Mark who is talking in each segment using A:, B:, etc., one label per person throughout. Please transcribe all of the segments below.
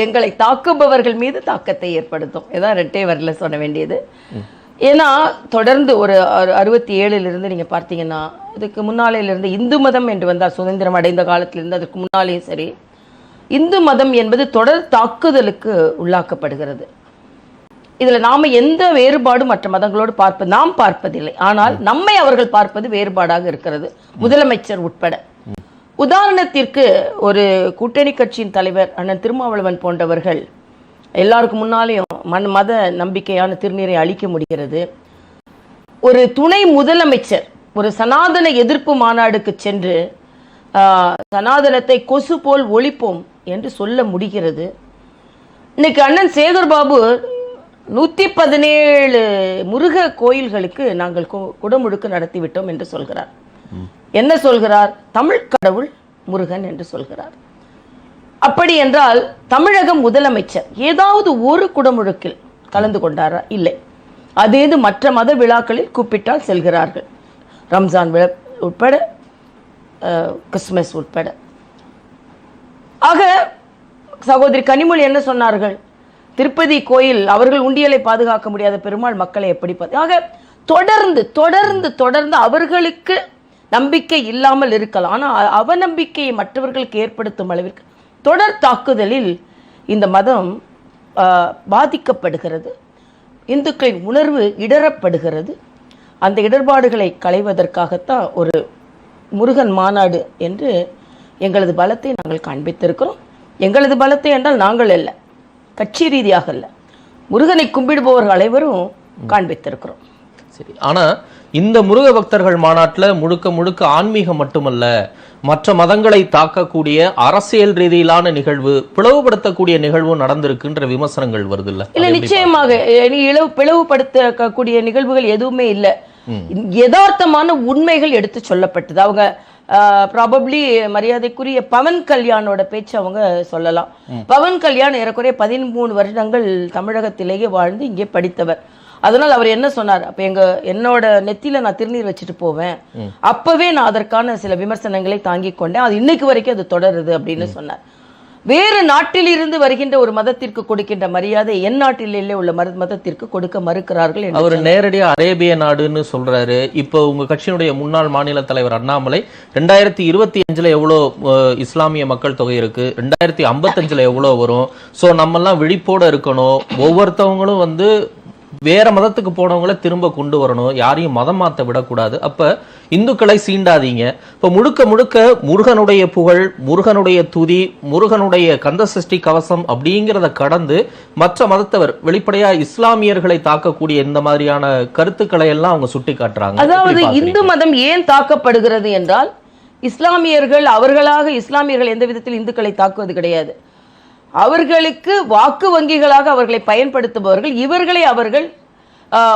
A: எங்களை தாக்குபவர்கள் மீது தாக்கத்தை ஏற்படுத்தும். இதான் ரெட்டை வரல சொல்ல வேண்டியது. ஏன்னா தொடர்ந்து ஒரு அறு- அறுபத்தி ஏழுலேருந்து நீங்கள் பார்த்தீங்கன்னா இதுக்கு முன்னாலேருந்து இந்து மதம் என்று வந்தால் சுதந்திரம் அடைந்த காலத்திலிருந்து அதுக்கு முன்னாலேயும் சரி இந்து மதம் என்பது தொடர் தாக்குதலுக்கு உள்ளாக்கப்படுகிறது. இதில் நாம் எந்த வேறுபாடும் மற்ற மதங்களோடு பார்ப்பது நாம் பார்ப்பதில்லை. ஆனால் நம்மை அவர்கள் பார்ப்பது வேறுபாடாக இருக்கிறது. முதலமைச்சர் உட்பட. உதாரணத்திற்கு ஒரு கூட்டணி கட்சியின் தலைவர் அண்ணன் திருமாவளவன் போன்றவர்கள் எல்லாருக்கும் முன்னாலேயும் மன் மத நம்பிக்கையான திருநீரை அளிக்க முடிகிறது. ஒரு துணை முதலமைச்சர் ஒரு சனாதன எதிர்ப்பு மாநாடுக்கு சென்று சனாதனத்தை கொசு போல் ஒழிப்போம் என்று சொல்ல முடிகிறது. இன்னைக்கு அண்ணன் சேகர்பாபு நூற்றி பதினேழு முருக கோயில்களுக்கு நாங்கள் குடமுழுக்கு நடத்திவிட்டோம் என்று சொல்கிறார். என்ன சொல்கிறார்? தமிழ் கடவுள் முருகன் என்று சொல்கிறார். அப்படி என்றால் தமிழக முதலமைச்சர் ஏதாவது ஒரு குடமுழுக்கில் கலந்து கொண்டாரா? இல்லை. அதேது மற்ற மத விழாக்களில் கூப்பிட்டால் செல்கிறார்கள். ரம்ஜான் விழா உட்பட கிறிஸ்மஸ் உட்பட. ஆக சகோதரி கனிமொழி என்ன சொன்னார்கள்? திருப்பதி கோயில் அவர்கள் உண்டியலை பாதுகாக்க முடியாத பெருமாள் மக்களை எப்படி ஆக தொடர்ந்து தொடர்ந்து தொடர்ந்து அவர்களுக்கு நம்பிக்கை இல்லாமல் இருக்கலாம். ஆனால் அவநம்பிக்கையை மற்றவர்களுக்கு ஏற்படுத்தும் அளவிற்கு தொடர் தாக்குதலில் இந்த மதம் பாதிக்கப்படுகிறது. இந்துக்களின் உணர்வு இடரப்படுகிறது அந்த இடர்பாடுகளை களைவதற்காகத்தான் ஒரு முருகன் மாநாடு என்று எங்களது பலத்தை நாங்கள் காண்பித்திருக்கிறோம். எங்களது பலத்தை என்றால் நாங்கள் அல்ல கட்சி ரீதியாக அல்ல. முருகனை கும்பிடுபவர்கள் அனைவரும் காண்பித்திருக்கிறோம்.
B: சரி. ஆனா இந்த முருக பக்தர்கள் மாநாட்டுல முழுக்க முழுக்க ஆன்மீகம் மட்டுமல்ல மற்ற மதங்களை தாக்கக்கூடிய அரசியல் ரீதியிலான நிகழ்வு பிளவுபடுத்தக்கூடிய நிகழ்வும் நடந்திருக்குன்ற விமர்சனங்கள் வருது இல்ல
A: இல்ல நிச்சயமாக. இளவு பிளவுபடுத்தக்கூடிய நிகழ்வுகள் எதுவுமே இல்லை. யதார்த்தமான உண்மைகள் எடுத்து சொல்லப்பட்டது. அவங்க ப்ராபப்ளி மரியாதைக்குரிய பவன் கல்யாணோட பேச்சு அவங்க சொல்லலாம். பவன் கல்யாண் ஏறக்குறைய பதிமூணு வருடங்கள் தமிழகத்திலேயே வாழ்ந்து இங்கே படித்தவர். அதனால் அவர் என்ன சொன்னார்? அப்ப எங்க என்னோட நெத்தியில நான் திருநீர் வச்சுட்டு போவேன். அப்பவே நான் அதற்கான சில விமர்சனங்களை தாங்கிக் கொண்டேன். அது இன்னைக்கு வரைக்கும் அது தொடருது அப்படின்னு சொன்னார். வேறு நாட்டிலிருந்து வருகின்ற ஒரு மதத்திற்கு கொடுக்கின்ற மரியாதை என் நாட்டிலே உள்ள மத மதத்திற்கு கொடுக்க மறுக்கிறார்கள்
B: அவர் நேரடியா அரேபிய நாடுன்னு சொல்றாரு. இப்போ உங்க கட்சியினுடைய முன்னாள் மாநில தலைவர் அண்ணாமலை ரெண்டாயிரத்தி இருபத்தி அஞ்சுல எவ்வளோ இஸ்லாமிய மக்கள் தொகை இருக்கு? ரெண்டாயிரத்தி ஐம்பத்தஞ்சுல எவ்வளோ வரும்? ஸோ நம்மெல்லாம் விழிப்போட இருக்கணும். ஒவ்வொருத்தவங்களும் வந்து வேற மதத்துக்கு போனவங்கள திரும்ப கொண்டு வரணும். யாரையும் மதம் மாத்த விடக்கூடாது. அப்ப இந்துக்களை சீண்டாதீங்க. இப்ப முழுக்க முழுக்க முருகனுடைய புகழ் முருகனுடைய துதி முருகனுடைய கந்த சஷ்டி கவசம் அப்படிங்கிறத கடந்து மற்ற மதத்தவர் வெளிப்படையா இஸ்லாமியர்களை தாக்கக்கூடிய இந்த மாதிரியான கருத்துக்களை எல்லாம் அவங்க சுட்டி காட்டுறாங்க
A: அதாவது? இந்து மதம் ஏன் தாக்கப்படுகிறது என்றால் இஸ்லாமியர்கள் அவர்களாக இஸ்லாமியர்கள் எந்த விதத்தில் இந்துக்களை தாக்குவது கிடையாது. அவர்களுக்கு வாக்கு வங்கிகளாக அவர்களை பயன்படுத்துபவர்கள் இவர்களை அவர்கள்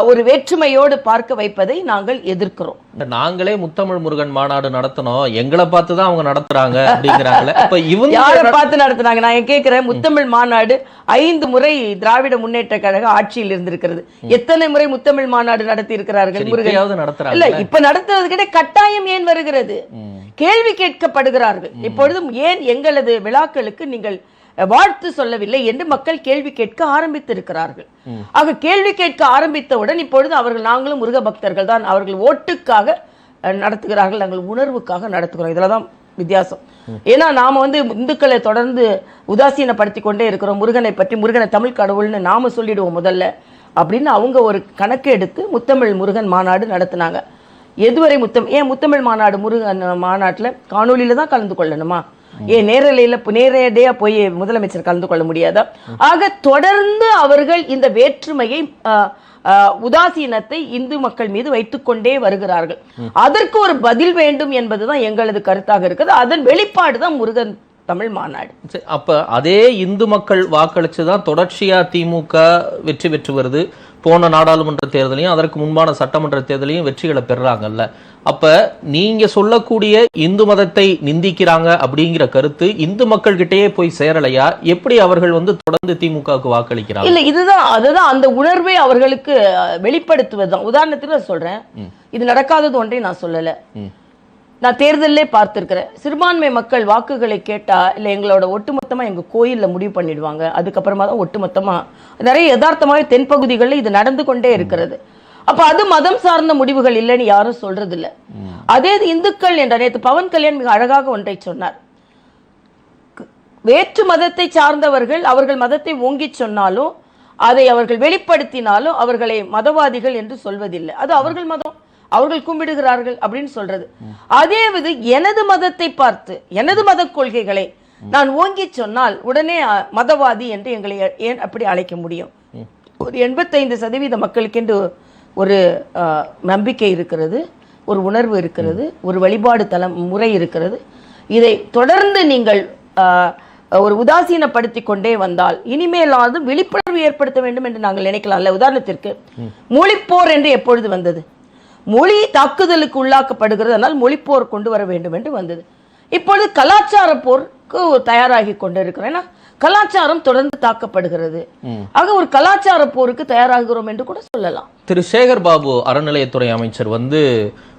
A: ஒரு வேற்றுமையோடு பார்க்க வைப்பதை நாங்கள் எதிர்க்கிறோம்.
B: நாங்களே முத்தமிழ் முருகன் மாநாடு நடத்தணும். எங்களை பார்த்து தான் அவங்க நடத்துறாங்க அப்படிங்கிறாங்களே இப்ப இவங்க
A: யாரை பார்த்து நடத்துனாங்க? நான் கேட்கிறேன் முத்தமிழ் மாநாடு ஐந்து முறை திராவிட முன்னேற்ற கழக ஆட்சியில் இருந்திருக்கிறது. எத்தனை முறை முத்தமிழ் மாநாடு நடத்தி இருக்கிறார்கள் முருகன்?
B: இப்பயாவது
A: இல்ல
B: நடத்துறாங்க
A: இப்ப நடத்துறது கிட்ட கட்டாயம் ஏன் வருகிறது? கேள்வி கேட்கப்படுகிறார்கள். இப்பொழுதும் ஏன் எங்களது விழாக்களுக்கு நீங்கள் வாழ்த்து சொல்லவில்லை என்று மக்கள் கேள்வி கேட்க ஆரம்பித்திருக்கிறார்கள். ஆக கேள்வி கேட்க ஆரம்பித்தவுடன் இப்பொழுது அவர்கள் நாங்களும் முருக பக்தர்கள் தான் அவர்கள் ஓட்டுக்காக நடத்துகிறார்கள். நாங்கள் உணர்வுக்காக நடத்துகிறோம். இதுல தான் வித்தியாசம். ஏன்னா நாம வந்து இந்துக்களை தொடர்ந்து உதாசீனப்படுத்தி கொண்டே இருக்கிறோம். முருகனை பற்றி முருகனை தமிழ் கடவுள்னு நாம சொல்லிடுவோம் முதல்ல அப்படின்னு அவங்க ஒரு கணக்கு எடுத்து முத்தமிழ் முருகன் மாநாடு நடத்துனாங்க. எதுவரை முத்தம் ஏன் முத்தமிழ் மாநாடு முருகன் மாநாட்டுல காணொளியில தான் கலந்து கொள்ளணுமா? ஏன் நேரலையில் நேரடியா போய் முதலமைச்சர் கலந்து கொள்ள முடியாதா? ஆக தொடர்ந்து அவர்கள் இந்த வேற்றுமையை உதாசீனத்தை இந்து மக்கள் மீது வைத்துக்கொண்டே வருகிறார்கள். அதற்கு ஒரு பதில் வேண்டும் என்பதுதான் எங்களது கருத்தாக இருக்குது. அதன் வெளிப்பாடு தான் முருகன் தமிழ் மாநாடு.
B: அப்ப அதே இந்து மக்கள் வாக்களிச்சுதான் தொடர்ச்சியா திமுக வெற்றி பெற்று வருது. போன நாடாளுமன்ற தேர்தலையும் அதற்கு முன்பான சட்டமன்ற தேர்தலையும் வெற்றிகளை பெறுறாங்கல்ல அப்ப நீங்க சொல்லக்கூடிய இந்து மதத்தை நிந்திக்கிறாங்க அப்படிங்கிற கருத்து இந்து மக்கள் கிட்டயே போய் சேரலையா? எப்படி அவர்கள் வந்து தொடர்ந்து திமுகவுக்கு வாக்களிக்கிறாங்க?
A: இல்ல இதுதான் அதுதான் அந்த உணர்வை அவர்களுக்கு அஹ், வெளிப்படுத்துவதுதான். உதாரணத்துக்கு நான் சொல்றேன். இது நடக்காதது ஒன்றை நான் சொல்லல. நான் தேர்தலே பார்த்துருக்கிறேன். சிறுபான்மை மக்கள் வாக்குகளை கேட்டால் இல்லை எங்களோட ஒட்டுமொத்தமாக எங்கள் கோயிலில் முடிவு பண்ணிடுவாங்க. அதுக்கப்புறமா தான் ஒட்டுமொத்தமாக நிறைய யதார்த்தமாக தென்பகுதிகளில் இது நடந்து கொண்டே இருக்கிறது. அப்போ அது மதம் சார்ந்த முடிவுகள் இல்லைன்னு யாரும் சொல்றது இல்லை அதே இது இந்துக்கள் என்ற நேற்று பவன் கல்யாண் மிக அழகாக ஒன்றை சொன்னார். வேற்று மதத்தை சார்ந்தவர்கள் அவர்கள் மதத்தை ஓங்கிச் சொன்னாலும் அதை அவர்கள் வெளிப்படுத்தினாலும் அவர்களை மதவாதிகள் என்று சொல்வதில்லை. அது அவர்கள் மதம். அவர்கள் கும்பிடுகிறார்கள் அப்படின்னு சொல்றது. அதே இது எனது மதத்தை பார்த்து எனது மத கொள்கைகளை நான் ஓங்கிச் சொன்னால் உடனே மதவாதி என்று எங்களை ஏன் அப்படி அழைக்க முடியும்? ஒரு எண்பத்தைந்து சதவீத மக்களுக்கென்று ஒரு நம்பிக்கை இருக்கிறது ஒரு உணர்வு இருக்கிறது ஒரு வழிபாடு தலம் முறை இருக்கிறது. இதை தொடர்ந்து நீங்கள் ஒரு உதாசீனப்படுத்தி கொண்டே வந்தால் இனிமேலாவது விழிப்புணர்வு ஏற்படுத்த வேண்டும் என்று நாங்கள் நினைக்கலாம்ல உதாரணத்திற்கு மொழிப்போர் என்று எப்பொழுது வந்தது? மொழி தாக்குதலுக்கு உள்ளாக்கப்படுகிறது. அதனால் மொழிப்போர் கொண்டு வர வேண்டும் என்று வந்தது. இப்பொழுது கலாச்சார போருக்கு தயாராகி கொண்டிருக்கிறோம். ஏன்னா கலாச்சாரம் தொடர்ந்து தாக்கப்படுகிறது. ஆக ஒரு கலாச்சார போருக்கு தயாராகிறோம் என்று கூட சொல்லலாம்.
B: திரு சேகர் பாபு அறநிலையத்துறை அமைச்சர் வந்து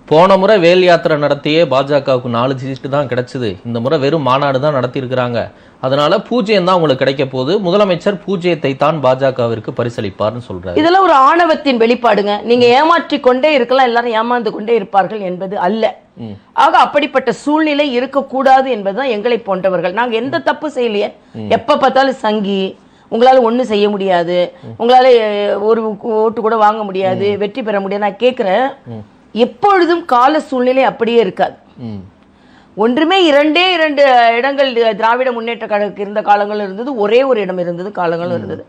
B: போன முறை வேல் யாத்திரை நடத்தியே பாஜகவுக்கு நாலு சீட்டு தான் கிடைச்சது. இந்த முறை வெறும் மாநாடு தான் நடத்தியிருக்கிறாங்க. அதனால பூஜ்ஜியம் தான் உங்களுக்கு கிடைக்க போகுது. முதலமைச்சர் பூஜ்ஜியத்தை தான் பாஜகவிற்கு பரிசளிப்பார்னு சொல்றாரு.
A: இதெல்லாம் ஒரு ஆணவத்தின் வெளிப்பாடுங்க. நீங்க ஏமாற்றி கொண்டே இருக்கலாம் எல்லாரும் ஏமாந்து கொண்டே இருப்பார்கள் என்பது அல்ல. ஆக அப்படிப்பட்ட சூழ்நிலை இருக்கக்கூடாது என்பதுதான் எங்களை போன்றவர்கள். நாங்க எந்த தப்பு செய்யலையே. எப்ப பார்த்தாலும் சங்கி உங்களால ஒண்ணும் செய்ய முடியாது. உங்களால ஒரு ஓட்டு கூட வாங்க முடியாது. வெற்றி பெற முடியாது. நான் கேட்கிறேன் எப்பொழுதும் கால சூழ்நிலை அப்படியே இருக்காது. ஒன்றுமே இரண்டே இரண்டு இடங்கள் திராவிட முன்னேற்ற கழகத்துக்கு இருந்த காலங்களும் இருந்தது ஒரே ஒரு இடம் இருந்தது காலங்களும் இருந்தது.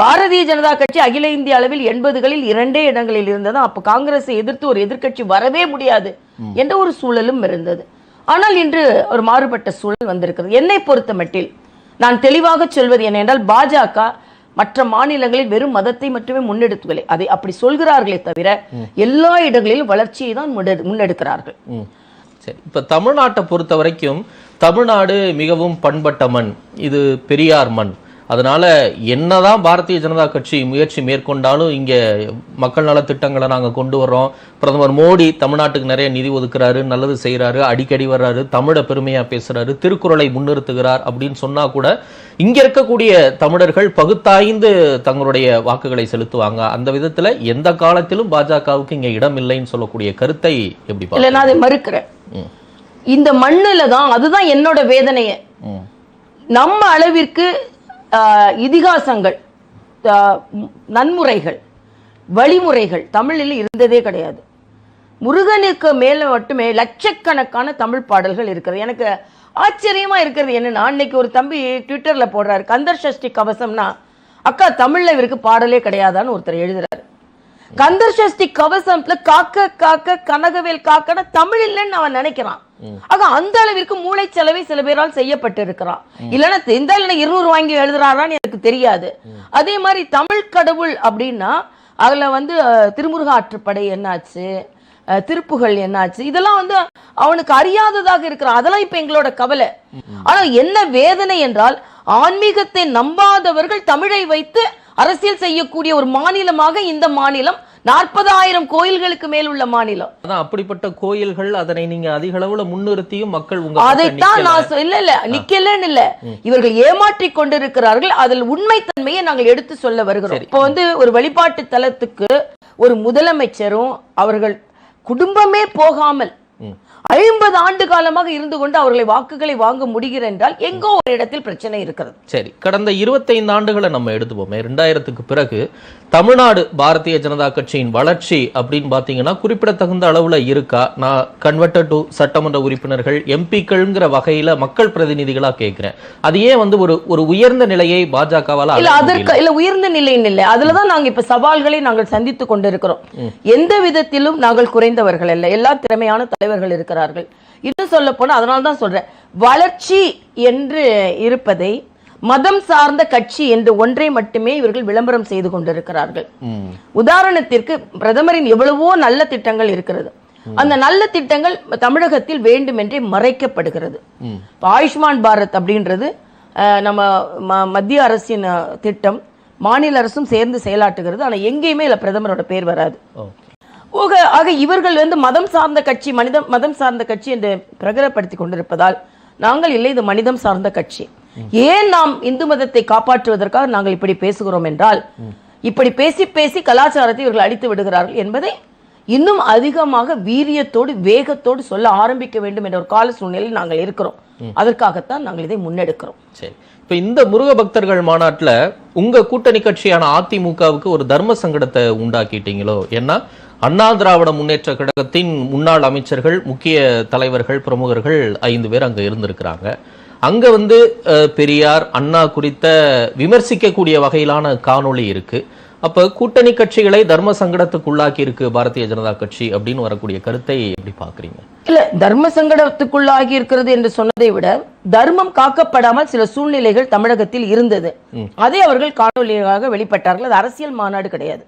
A: பாரதிய ஜனதா கட்சி அகில இந்திய அளவில் எண்பதுகளில் இரண்டே இடங்களில் இருந்தது. அப்ப காங்கிரஸை எதிர்த்து ஒரு எதிர்க்கட்சி வரவே முடியாது என்ற ஒரு சூழலும் இருந்தது. ஆனால் இன்று ஒரு மாறுபட்ட சூழல் வந்திருக்கிறது. என்னை பொறுத்த மட்டில் நான் தெளிவாக சொல்வது என்னவென்றால் பாஜக மற்ற மாநிலங்களில் வெறும் மதத்தை மட்டுமே முன்னெடுத்துவில்லை அதை அப்படி சொல்கிறார்களே தவிர எல்லா இடங்களிலும் வளர்ச்சியை தான் முன்னெடு- முன்னெடுக்கிறார்கள்.
B: சரி. இப்ப தமிழ்நாட்டை பொறுத்த வரைக்கும் தமிழ்நாடு மிகவும் பண்பட்ட மண். இது பெரியார் மண். அதனால என்னதான் பாரதிய ஜனதா கட்சி முயற்சி மேற்கொண்டாலும் இங்க மக்கள் நல திட்டங்களை நாங்க கொண்டு வர்றோம் பிரதமர் மோடி தமிழ்நாட்டுக்கு நிறைய நிதி ஒதுக்குறாரு நல்லது செய்றாரு அடிக்கடி வர்றாரு தமிழை பெருமையா பேசுறாரு திருக்குறளை முன்னிறுத்துகிறார் அப்படின்னு சொன்னா கூட இங்க இருக்கக்கூடிய தமிழர்கள் பகுத்தாய்ந்து தங்களுடைய வாக்குகளை செலுத்துவாங்க அந்த விதத்துல எந்த காலத்திலும் பாஜகவுக்கு இங்க இடம் இல்லைன்னு சொல்லக்கூடிய கருத்தை எப்படி
A: இல்ல? நான் அதை மறுக்கிறேன். இந்த மண்ணுல தான் அதுதான் என்னோட வேதனையே. நம்ம அளவிற்கு இதிகாசங்கள் நன்முறைகள் வழிமுறைகள் தமிழில் இருந்ததே கிடையாது. முருகனுக்கு மேலே மட்டுமே லட்சக்கணக்கான தமிழ் பாடல்கள் இருக்கிறது. எனக்கு ஆச்சரியமாக இருக்கிறது என்னென்னா அன்னைக்கு ஒரு தம்பி ட்விட்டரில் போடுறாரு கந்தர் சஷ்டி கவசம்னா அக்கா தமிழில் இவருக்கு பாடலே கிடையாதான்னு ஒருத்தர் எழுதுறாரு. கந்தர் சஷ்டி கவசம்ல காக்க காக்க கனகவேல் காக்கன தமிழ் இல்லைன்னு அவன் நினைக்கிறான். ஆக அந்த அளவிற்கு மூளை செலவை சில பேரால் செய்யப்பட்டு இருக்கிறான் இல்லைன்னா இந்த இல்லைன்னா இருநூறு வாங்கி எழுதுறாரான்னு எனக்கு தெரியாது. அதே மாதிரி தமிழ் கடவுள் அப்படின்னா அதுல வந்து திருமுருகாற்றுப்படை திருமுருக ஆற்றுப்படை என்னாச்சு திருப்புகள் என்னாச்சு இதெல்லாம் வந்து அவனுக்கு அறியாததாக இருக்கிறான். அதெல்லாம் இப்ப எங்களோட கவலை. ஆனா என்ன வேதனை என்றால் ஆன்மீகத்தை நம்பாதவர்கள் தமிழை வைத்து அரசியல் செய்யக்கூடிய ஒரு மாநிலமாக இந்த மாநிலம் நாற்பதாயிரம் கோயில்களுக்கு மேல் உள்ள மாநிலம்.
B: அதான் அப்படிப்பட்ட கோயில்கள் அதனை நீங்க அதிக அளவுல முன்னிறுத்தியும் மக்கள் உங்க
A: அதைத்தான். நான் இல்ல இல்ல நிக்கலன்னு இல்ல. இவர்கள் ஏமாற்றிக் கொண்டிருக்கிறார்கள். அதில் உண்மைத்தன்மையை நாங்கள் எடுத்து சொல்ல வருகிறோம். இப்போ வந்து ஒரு வழிபாட்டு தலத்துக்கு ஒரு முதலமைச்சரும் அவர்கள் குடும்பமே போகாமல். ஐம்பது ஆண்டு காலமாக இருந்து கொண்டு அவர்களை வாக்குகளை வாங்க முடிகிற என்றால் எங்கோ ஒரு இடத்தில் பிரச்சனை இருக்கிறது.
B: சரி கடந்த 25 ஆண்டுகளை நம்ம எடுத்துப்போமே. ரெண்டாயிரத்துக்கு பிறகு தமிழ்நாடு பாரதிய ஜனதா கட்சியின் வளர்ச்சி அப்படின்னு பாத்தீங்கன்னா குறிப்பிடத்தகுந்த அளவுல இருக்கா? நான் கன்வெர்டட் டு சட்டமன்ற உறுப்பினர்கள் எம்பிக்கள்ங்கிற வகையில மக்கள் பிரதிநிதிகளா கேட்கிறேன் அது ஏன் வந்து ஒரு ஒரு உயர்ந்த நிலையை பாஜகவால
A: இல்ல அதற்கு இல்ல உயர்ந்த நிலையின் இல்லை. அதுலதான் நாங்க இப்ப சவால்களை நாங்கள் சந்தித்து கொண்டிருக்கிறோம். எந்த விதத்திலும் நாங்கள் குறைந்தவர்கள் அல்ல. எல்லா திறமையான தலைவர்கள் இருக்கிறார்கள் இன்னும் சொல்ல போனா அதனால தான் சொல்றேன். வளர்ச்சி என்று இருப்பதை மதம் சார்ந்த கட்சி என்று ஒன்றை மட்டுமே இவர்கள் விளம்பரம் செய்து கொண்டிருக்கிறார்கள். உதாரணத்திற்கு பிரதமரின் எவ்வளவோ நல்ல திட்டங்கள் இருக்கிறது. அந்த நல்ல திட்டங்கள் தமிழகத்தில் வேண்டுமென்றே மறைக்கப்படுகிறது. ஆயுஷ்மான் பாரத் அப்படின்றது நம்ம மத்திய அரசின் திட்டம் மாநில அரசும் சேர்ந்து செயலாற்றுகிறது. ஆனா எங்கேயுமே இல்ல பிரதமரோட பேர் வராது. ஆக ஆக இவர்கள் வந்து மதம் சார்ந்த கட்சி மனித மதம் சார்ந்த கட்சி என்று பிரகடப்படுத்தி கொண்டிருப்பதால் நாங்கள் இல்லை இது மனிதம் சார்ந்த கட்சி. ஏன் நாம் இந்து மதத்தை காப்பாற்றுவதற்காக நாங்கள் இப்படி பேசுகிறோம் என்றால் இப்படி பேசி பேசி கலாச்சாரத்தை இவர்கள் அழித்து விடுகிறார்கள் என்பதை இன்னும் அதிகமாக வீரியத்தோடு வேகத்தோடு சொல்ல ஆரம்பிக்க வேண்டும் என்ற ஒரு கால சூழ்நிலையில் நாங்கள் இருக்கிறோம். அதற்காகத்தான் நாங்கள் இதை முன்னெடுக்கிறோம்.
B: சரி. இப்ப இந்த முருக பக்தர்கள் மாநாட்டில் உங்க கூட்டணி கட்சியான அதிமுகவுக்கு ஒரு தர்ம சங்கடத்தை உண்டாக்கிட்டீங்களோ? ஏன்னா அண்ணா திராவிட முன்னேற்ற கழகத்தின் முன்னாள் அமைச்சர்கள் முக்கிய தலைவர்கள் பிரமுகர்கள் ஐந்து பேர் அங்க இருந்திருக்கிறாங்க. அங்க வந்து பெரியார் அண்ணா குறித்த விமர்சிக்கக்கூடிய வகையிலான காணொளி இருக்கு. அப்ப கூட்டணி கட்சிகளை தர்ம சங்கடத்துக்கு உள்ளாக்கி இருக்கு பாரதிய ஜனதா கட்சி அப்படின்னு வரக்கூடிய கருத்தை எப்படி பாக்குறீங்க
A: இல்ல தர்ம சங்கடத்துக்குள்ளாகி இருக்கிறது என்று சொன்னதை விட தர்மம் காக்கப்படாமல் சில சூழ்நிலைகள் தமிழகத்தில் இருந்தது. அதை அவர்கள் காணொலியாக வெளிப்பட்டார்கள். அது அரசியல் மாநாடு கிடையாது.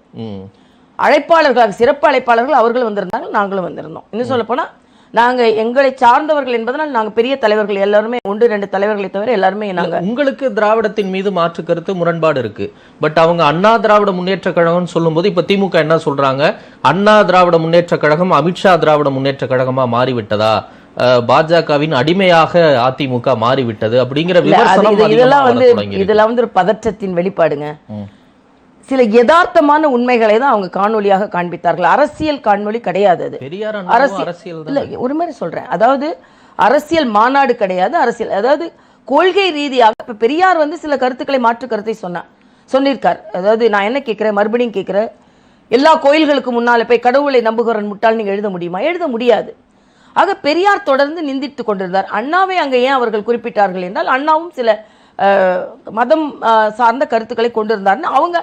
A: அழைப்பாளர்களாக சிறப்பு அழைப்பாளர்கள் அவர்கள் வந்திருந்தாங்க நாங்களும் வந்திருந்தோம். இன்னும் சொல்ல போனா நாங்க எங்களை சார்ந்தவர்கள் என்பதனால் நாங்க பெரிய தலைவர்கள் எல்லாருமே ஒன்று ரெண்டு தலைவர்களை தவிர எல்லாருமே நாங்க
B: உங்களுக்கு திராவிடத்தின் மீது மாற்று கருத்து முரண்பாடு இருக்கு. பட் அவங்க அண்ணா திராவிட முன்னேற்ற கழகம்னு சொல்லும்போது இப்ப திமுக என்ன சொல்றாங்க? அண்ணா திராவிட முன்னேற்ற கழகம் அமித்ஷா திராவிட முன்னேற்ற கழகமா மாறிவிட்டதா? அஹ், பாஜகவின் அடிமையாக அதிமுக மாறிவிட்டது அப்படிங்கிற
A: இதெல்லாம் வந்து. இதெல்லாம் வந்து ஒரு பதற்றத்தின் வெளிப்பாடுங்க. சில யதார்த்தமான உண்மைகளை தான் அவங்க காணொலியாக காண்பித்தார்கள். அரசியல் காணொளி கிடையாது அது. அரசியல் இல்ல ஒரு மாதிரி சொல்றேன். அதாவது அரசியல் மாநாடு கிடையாது அரசியல் அதாவது கொள்கை ரீதியாக இப்ப பெரியார் வந்து சில கருத்துக்களை மாற்று கருத்தை சொன்னார் சொல்லியிருக்கார். அதாவது நான் என்ன கேட்கிறேன்? மறுபடியும் கேட்கிறேன். எல்லா கோயில்களுக்கு முன்னால போய் கடவுளை நம்புகிறன் முட்டாள் நீங்க எழுத முடியுமா? எழுத முடியாது. ஆக பெரியார் தொடர்ந்து நிந்தித்து கொண்டிருந்தார். அண்ணாவை அங்க ஏன் அவர்கள் குறிப்பிட்டார்கள் என்றால் அண்ணாவும் சில மதம் சார்ந்த கருத்துக்களை கொண்டிருந்தார்னு அவங்க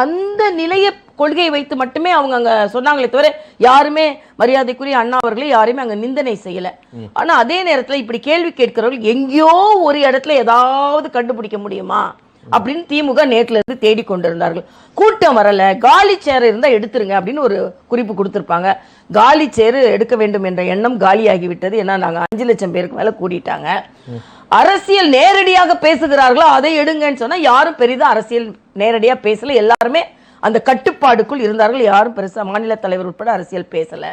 A: அந்த நிலைய கொள்கையை வைத்து மட்டுமே அவங்க அங்க சொன்னாங்களே தவிர யாருமே மரியாதைக்குரிய அண்ணா அவர்களை யாருமே அங்க நிந்தனை செய்யல. ஆனா அதே நேரத்துல இப்படி கேள்வி கேட்கிறவர்கள் எங்கேயோ ஒரு இடத்துல ஏதாவது கண்டுபிடிக்க முடியுமா? அப்படின்னு திமுக நேற்றுல இருந்து தேடி கொண்டிருந்தார்கள். கூட்டம் வரல. காலி சேர் இருந்தா எடுத்துருங்க அப்படின்னு ஒரு குறிப்பு கொடுத்திருப்பாங்க. காலி சேர் எடுக்க வேண்டும் என்ற எண்ணம் காலியாகி விட்டது ஏன்னா நாங்க அஞ்சு லட்சம் பேருக்கு மேல கூட்டிட்டாங்க அரசியல் நேரடியாக பேசுகிறார்களோ அதை எடுங்கன்னு சொன்னா யாரும் பெரிதாக அரசியல் நேரடியா பேசல. எல்லாருமே அந்த கட்டுப்பாடுக்குள் இருந்தார்கள். யாரும் பெருசா மாநில தலைவர் உட்பட அரசியல் பேசல.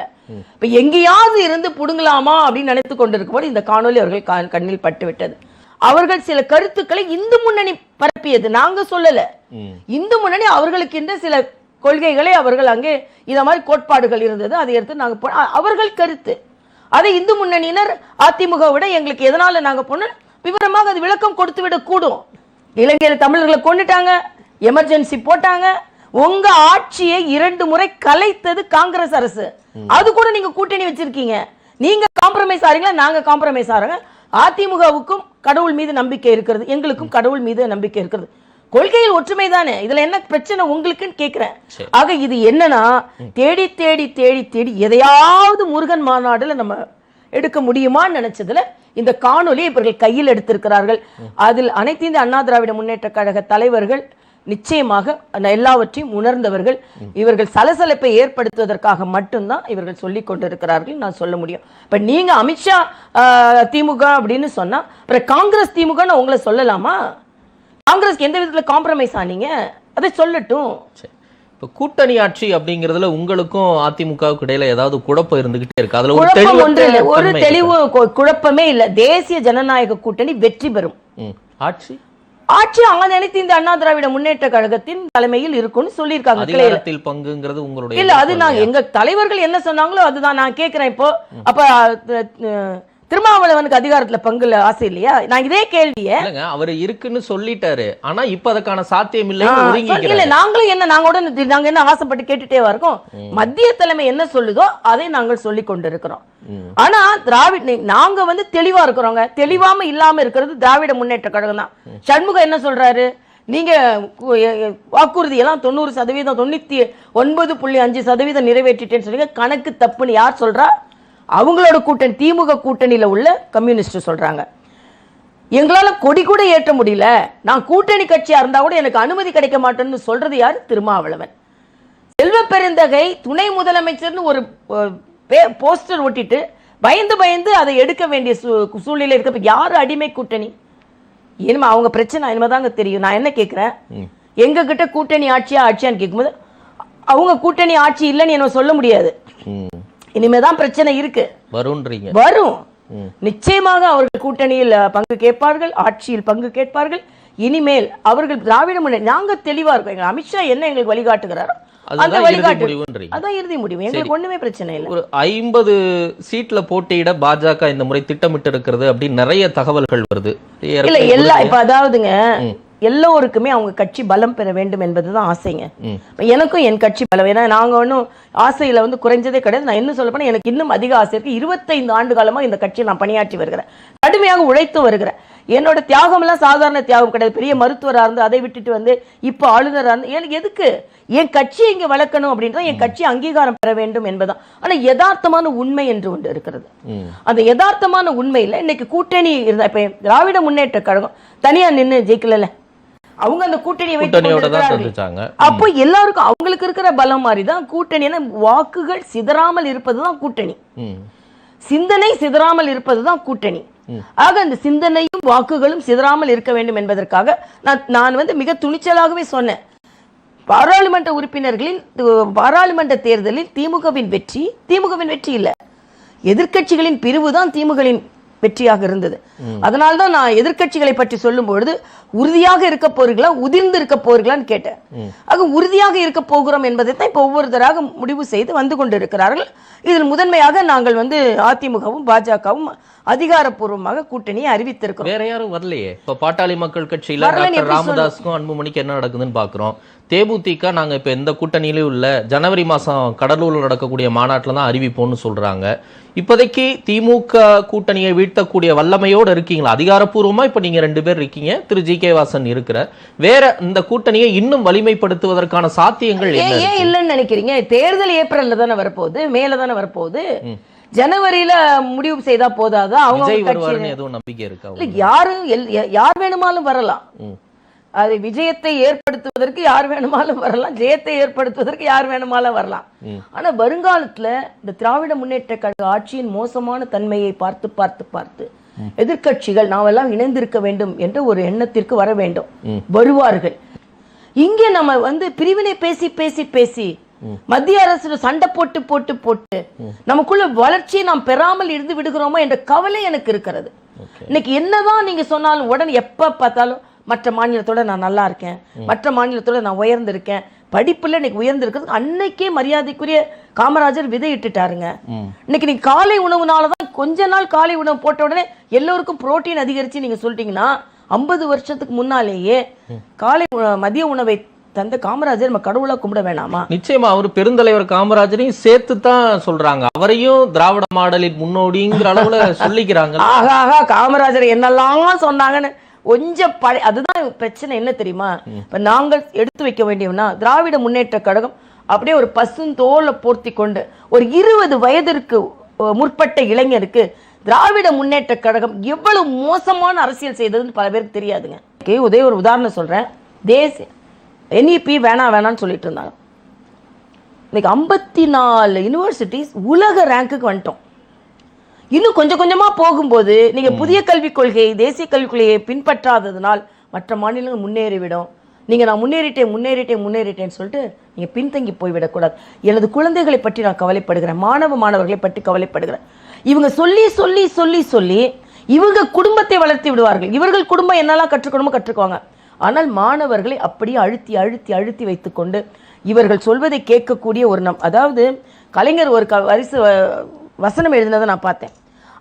A: இப்ப எங்கேயாவது இருந்து புடுங்கலாமா அப்படின்னு நினைத்து கொண்டிருக்கும்போது இந்த காணொலி அவர்கள் கண்ணில் பட்டு விட்டது அவர்கள் சில கருத்துக்களை இந்து முன்னணி பரப்பியது. நாங்க சொல்லல. இந்து முன்னணி அவர்களுக்கென்ற சில கொள்கைகளை அவர்கள் அங்கே இத மாதிரி கோட்பாடுகள் இருந்தது. அதை எடுத்து நாங்க போ- அவர்கள் கருத்து. அதை இந்து முன்னணியினர் அதிமுக விட எங்களுக்கு எதனால நாங்க போனோம் விவரமாக அது விளக்கம் கொடுத்து விட கூடும் இலங்கையில தமிழர்களை கொண்டுட்டாங்க எமர்ஜென்சி போட்டாங்க. உங்க ஆட்சியை இரண்டு முறை கலைத்தது காங்கிரஸ் அரசு. அது கூட நீங்க கூட்டணி வச்சிருக்கீங்க. நீங்க காம்ப்ரமைஸ் ஆறீங்களா? நாங்க காம்ப்ரமைஸ் ஆறோங்க. அதிமுகவுக்கும் கடவுள் மீது நம்பிக்கை இருக்கிறது. எங்களுக்கும் கடவுள் மீது நம்பிக்கை இருக்கிறது. கொள்கையில் ஒற்றுமை தானே இதுல என்ன பிரச்சனை உங்களுக்குன்னு கேக்குறேன்.
B: சரி.
A: ஆக இது என்னன்னா தேடி தேடி தேடி தேடி எதையாவது முருகன் மாநாடுல நம்ம எடுக்க முடியுமான்னு நினைச்சதுல இந்த காணொலி இவர்கள் கையில் எடுத்திருக்கிறார்கள். அதில் அனைத்து இந்திய அண்ணா திராவிட முன்னேற்ற கழக தலைவர்கள் நிச்சயமாக எல்லாவற்றையும் உணர்ந்தவர்கள். இவர்கள் சலசலப்பை ஏற்படுத்துவதற்காக மட்டும்தான் இவர்கள் சொல்லிக் கொண்டிருக்கிறார்கள். நான் சொல்ல முடியும். இப்ப நீங்க அமித்ஷா திமுக அப்படின்னு சொன்னா அப்புறம் காங்கிரஸ் திமுகன்னு உங்களை சொல்லலாமா? காங்கிரஸ்க்கு எந்த விதத்துல காம்ப்ரமைஸ் ஆனீங்க அதை சொல்லட்டும்.
B: இப்ப கூட்டணி ஆட்சி அப்படிங்கறதுல உங்களுக்கும் அதிமுகவுக்கு இடையில ஏதாவது குழப்பம் இருந்துகிட்டே இருக்கு. அதுல ஒரு
A: குழப்பம் ஒன்று இல்லை. ஒரு தெளிவு குழப்பமே இல்ல. தேசிய ஜனநாயக கூட்டணி வெற்றி பெறும்.
B: ஆட்சி?
A: ஆட்சி அங்க அனைத்து இந்த அண்ணா திராவிட முன்னேற்ற கழகத்தின் தலைமையில் இருக்கும்னு சொல்லியிருக்காங்க.
B: அதிகாரத்தில் பங்குங்கிறது உங்களுடைய
A: இல்ல அது நாங்க
B: இல்லையா?
A: எங்க தலைவர்கள் என்ன சொன்னாங்களோ அதுதான் நான் கேக்குறேன் இப்போ. அப்ப திருமாவளவனுக்கு அதிகாரத்துல பங்குல ஆசை இல்லையா? நான் இதே கேள்விய
B: அவர் இருக்குன்னு சொல்லிட்டாரு. ஆனா இப்ப அதுக்கான சாத்தியம்
A: இல்ல
B: ஒதுங்கிக்கிறாரு
A: நாங்களும் என்ன நாங்க கூட இந்த- நாங்க என்ன ஆசைப்பட்டு கேட்டுட்டே இருக்கோம். மத்திய தலைமை என்ன சொல்லுதோ அதை நாங்கள் சொல்லி கொண்டிருக்கிறோம்.
B: ம்.
A: ஆனா திராவிட நாங்க வந்து தெளிவா இருக்கிறோங்க. தெளிவாம இல்லாம இருக்கிறது திராவிட முன்னேற்ற கழகம் தான். சண்முகம் என்ன சொல்றாரு? நீங்க வாக்குறுதி எல்லாம் தொண்ணூறு சதவீதம் தொண்ணூத்தி ஒன்பது புள்ளி அஞ்சு சதவீதம் நிறைவேற்றிட்டேன்னு சொல்லுங்க. கணக்கு தப்புன்னு யார் சொல்றா? அவங்களோட கூட்டணி திமுக கூட்டணியில உள்ள கம்யூனிஸ்ட் சொல்றாங்க. எங்களால கொடி கூட ஏற்ற முடியல. நான் கூட்டணி கட்சியா இருந்தா கூட எனக்கு அனுமதி கிடைக்க மாட்டேன்னு சொல்றது யாரு? திருமாவளவன். செல்வ பெருந்தகை துணை முதலமைச்சர்னு ஒரு போஸ்டர் ஒட்டிட்டு பயந்து பயந்து அதை எடுக்க வேண்டிய சூ- சூழ்நிலை இருக்க யாரு அடிமை கூட்டணி? இனிமே அவங்க பிரச்சனை இனிமே தாங்க தெரியும். நான் என்ன கேட்கிறேன்
B: ம்.
A: எங்க கிட்ட கூட்டணி ஆட்சியா ஆட்சியான்னு கேட்கும்போது அவங்க கூட்டணி ஆட்சி இல்லைன்னு என்ன சொல்ல முடியாது.
B: ம்.
A: இனிமேதான் பிரச்சனை இருக்கு.
B: வரும்ன்றீங்க
A: வரும். நிச்சயமாக அவர்கள் கூட்டணியில் பங்கு கேட்பார்கள் ஆட்சியில் பங்கு கேட்பார்கள். இனிமேல் அவர்கள் திராவிட முன்னேற்ற நாங்க தெளிவா இருக்கோம். எங்க அமித்ஷா என்ன எங்களுக்கு வழிகாட்டுகிறாரோ அந்த வழிகாட்டு. அதான் இறுதி முடிவு. எங்களுக்கு ஒண்ணுமே பிரச்சனை இல்லை.
B: ஒரு ஐம்பது சீட்ல போட்டியிட பாஜக இந்த முறை திட்டமிட்டு இருக்கிறது அப்படின்னு நிறைய தகவல்கள் வருது.
A: இல்ல எல்லா இப்ப அதாவதுங்க எல்லோருக்குமே அவங்க கட்சி பலம் பெற வேண்டும் என்பதுதான் ஆசைங்க.
B: ம்.
A: இப்ப எனக்கும் என் கட்சி பலம். ஏன்னா நாங்க ஒன்றும் ஆசையில வந்து குறைஞ்சதே கிடையாது. நான் இன்னும் சொல்ல போனா எனக்கு இன்னும் அதிக ஆசை இருக்கு. இருபத்தைந்து ஆண்டு காலமா இந்த கட்சியில் நான் பணியாற்றி வருகிறேன். கடுமையாக உழைத்து வருகிறேன். என்னோட தியாகம் எல்லாம் சாதாரண தியாகம் கிடையாது. பெரிய மருத்துவரா இருந்து அதை விட்டுட்டு வந்து இப்போ ஆளுநரா இருந்து எனக்கு எதுக்கு? என் கட்சியை இங்க வளர்க்கணும் அப்படின்றத என் கட்சி அங்கீகாரம் பெற வேண்டும் என்பதுதான். ஆனா யதார்த்தமான உண்மை என்று ஒன்று இருக்கிறது. அந்த யதார்த்தமான உண்மையில இன்னைக்கு கூட்டணி இருந்தா இப்ப திராவிட முன்னேற்ற கழகம் தனியா நின்னு ஜெயிக்கல அவங்க அந்த கூட்டணியை.
B: சந்திச்சாங்க.
A: அப்போ எல்லாருக்கும் அவங்களுக்கு இருக்கிற பலம் மாதிரி தான் கூட்டணி. வாக்குகள் சிதறாமல் இருப்பதுதான் கூட்டணி. சிந்தனை சிதறாமல் இருப்பதுதான் கூட்டணி. ஆக அந்த சிந்தனையும் வாக்குகளும் சிதறாமல் இருக்க வேண்டும் என்பதற்காக நான் நான் வந்து மிக துணிச்சலாகவே சொன்னேன். பாராளுமன்ற உறுப்பினர்களின் பாராளுமன்ற தேர்தலில் திமுகவின் வெற்றி திமுகவின் வெற்றி இல்ல. எதிர்க்கட்சிகளின் பிரிவு தான் திமுகவின் வெற்றியாக இருந்தது. அதனால தான் நான் எதிர்க்கட்சிகளை பற்றி சொல்லும் பொழுது உறுதியாக இருக்க போறீங்களா? உதிர்ந்து இருக்க போறீங்களான்னு கேட்டேன். ஆக உறுதியாக இருக்க போகிறோம் என்பதை தான் இப்போ ஒவ்வொருத்தராக முடிவு செய்து வந்து கொண்டிருக்கிறார்கள். இதில் முதன்மையாக நாங்கள் வந்து அதிமுகவும் பாஜகவும் அதிகாரப்பூர்வமாக கூட்டணியை அறிவித்திருக்கிறோம்.
B: வேற யாரும் வரலையே. இப்ப பாட்டாளி மக்கள் கட்சியில ராமதாஸ்க்கும் அன்புமணிக்கு என்ன நடக்குதுன்னு பாக்குறோம். தேமுதிக நாங்க இப்ப எந்த கூட்டணியிலும் இல்ல. ஜனவரி மாசம் கடலூர்ல நடக்கக்கூடிய மாநாட்டுல தான் அறிவிப்போம்னு சொல்றாங்க. இப்போதைக்கு திமுக கூட்டணியை வீழ்த்தக்கூடிய வல்லமையோடு இருக்கீங்களா? அதிகாரப்பூர்வமா இப்ப நீங்க ரெண்டு பேர் இருக்கீங்க. திரு ஜி கே வாசன் இருக்கிற வேற இந்த கூட்டணியை இன்னும் வலிமைப்படுத்துவதற்கான சாத்தியங்கள்
A: ஏன் இல்லைன்னு நினைக்கிறீங்க? தேர்தல் ஏப்ரல்ல தானே வரப்போகுது மேல தானே வரப்போகுது. ஜனவரியில முடிவு செய்தா போதாதா? அவங்க
B: எதுவும் நம்பிக்கை இருக்கா
A: யாரு யார் வேணுமாலும் வரலாம். அது விஜயத்தை ஏற்படுத்துவதற்கு யார் வேணுமாலும் வரலாம் ஜெயத்தை ஏற்படுத்துவதற்கு யார் வேணுமாலும் வரலாம். ஆனா வருங்காலத்துல இந்த திராவிட முன்னேற்ற கழக ஆட்சியின் மோசமான தன்மையை பார்த்து பார்த்து பார்த்து எதிர்க்கட்சிகள் நாமெல்லாம் இணைந்திருக்க வேண்டும் என்ற ஒரு எண்ணத்திற்கு வர வேண்டும். வருவார்கள். இங்கே நம்ம வந்து பிரிவினை பேசி பேசி பேசி மத்திய அரசு சண்டை போட்டு போட்டு போட்டு நமக்குள்ள வளர்ச்சியை நாம் பெறாமல் இருந்து விடுகிறோமோ என்ற கவலை எனக்கு இருக்கிறது. இன்னைக்கு என்னதான் நீங்க சொன்னாலும் உடனே எப்ப பார்த்தாலும் மற்ற மாநிலத்தோட நான் நல்லா இருக்கேன் மற்ற மாநிலத்தோட நான் உயர்ந்திருக்கேன் படிப்புல இன்னைக்கு உயர்ந்திருக்கிறது அன்னைக்கே மரியாதைக்குரிய காமராஜர் விதையிட்டுட்டாருங்க. இன்னைக்கு நீங்க காலை உணவுனால தான் கொஞ்ச நாள் காலை உணவு போட்ட உடனே எல்லோருக்கும் புரோட்டீன் அதிகரிச்சு நீங்க சொல்லிட்டீங்கன்னா ஐம்பது வருஷத்துக்கு முன்னாலேயே காலை மதிய உணவை தந்த காமராஜர் நம்ம கடவுளா கும்பிட வேணாமா?
B: நிச்சயமா அவர் பெருந்தலைவர் காமராஜரையும் சேர்த்து தான் சொல்றாங்க. அவரையும் திராவிட மாடலின் முன்னோடிங்கிற அளவுல சொல்லிக்கிறாங்க.
A: ஆகா ஆகா காமராஜர் என்னெல்லாம் சொன்னாங்கன்னு கொஞ்சம் பழைய அதுதான் பிரச்சனை என்ன தெரியுமா? இப்போ நாங்கள் எடுத்து வைக்க வேண்டியோம்னா திராவிட முன்னேற்ற கழகம் அப்படியே ஒரு பசுந்தோலை போர்த்தி கொண்டு ஒரு இருபது வயதிற்கு முற்பட்ட இளைஞருக்கு திராவிட முன்னேற்ற கழகம் எவ்வளவு மோசமான அரசியல் செய்ததுன்னு பல பேருக்கு தெரியாதுங்க. ஓகே ஒரே ஒரு உதாரணம் சொல்கிறேன் தேசிய என்இபி வேணாம் வேணாம்னு சொல்லிட்டு இருந்தாங்க. இன்னைக்கு ஐம்பத்தி நாலு யூனிவர்சிட்டிஸ் உலக ரேங்க்குக்கு வந்துட்டோம். இன்னும் கொஞ்சம் கொஞ்சமா போகும்போது நீங்க புதிய கல்விக் கொள்கை தேசிய கல்விக் கொள்கையை பின்பற்றாததுனால் மற்ற மாநிலங்கள் முன்னேறிவிடும். நீங்க நான் முன்னேறிட்டேன் முன்னேறிட்டேன் முன்னேறிட்டேன்னு சொல்லிட்டு நீங்க பின்தங்கி போய்விடக்கூடாது. எனது குழந்தைகளை பற்றி நான் கவலைப்படுகிறேன். மாணவ மாணவர்களை பற்றி கவலைப்படுகிறேன். இவங்க சொல்லி சொல்லி சொல்லி சொல்லி இவங்க குடும்பத்தை வளர்த்து விடுவார்கள். இவர்கள் குடும்பம் என்னெல்லாம் கற்றுக்கணுமோ கற்றுக்குவாங்க. ஆனால் மாணவர்களை அப்படியே அழுத்தி அழுத்தி அழுத்தி வைத்துக்கொண்டு இவர்கள் சொல்வதை கேட்கக்கூடிய ஒரு நம் அதாவது கலைஞர் ஒரு க வரிசு வசனம் எழுதினதை நான் பார்த்தேன்.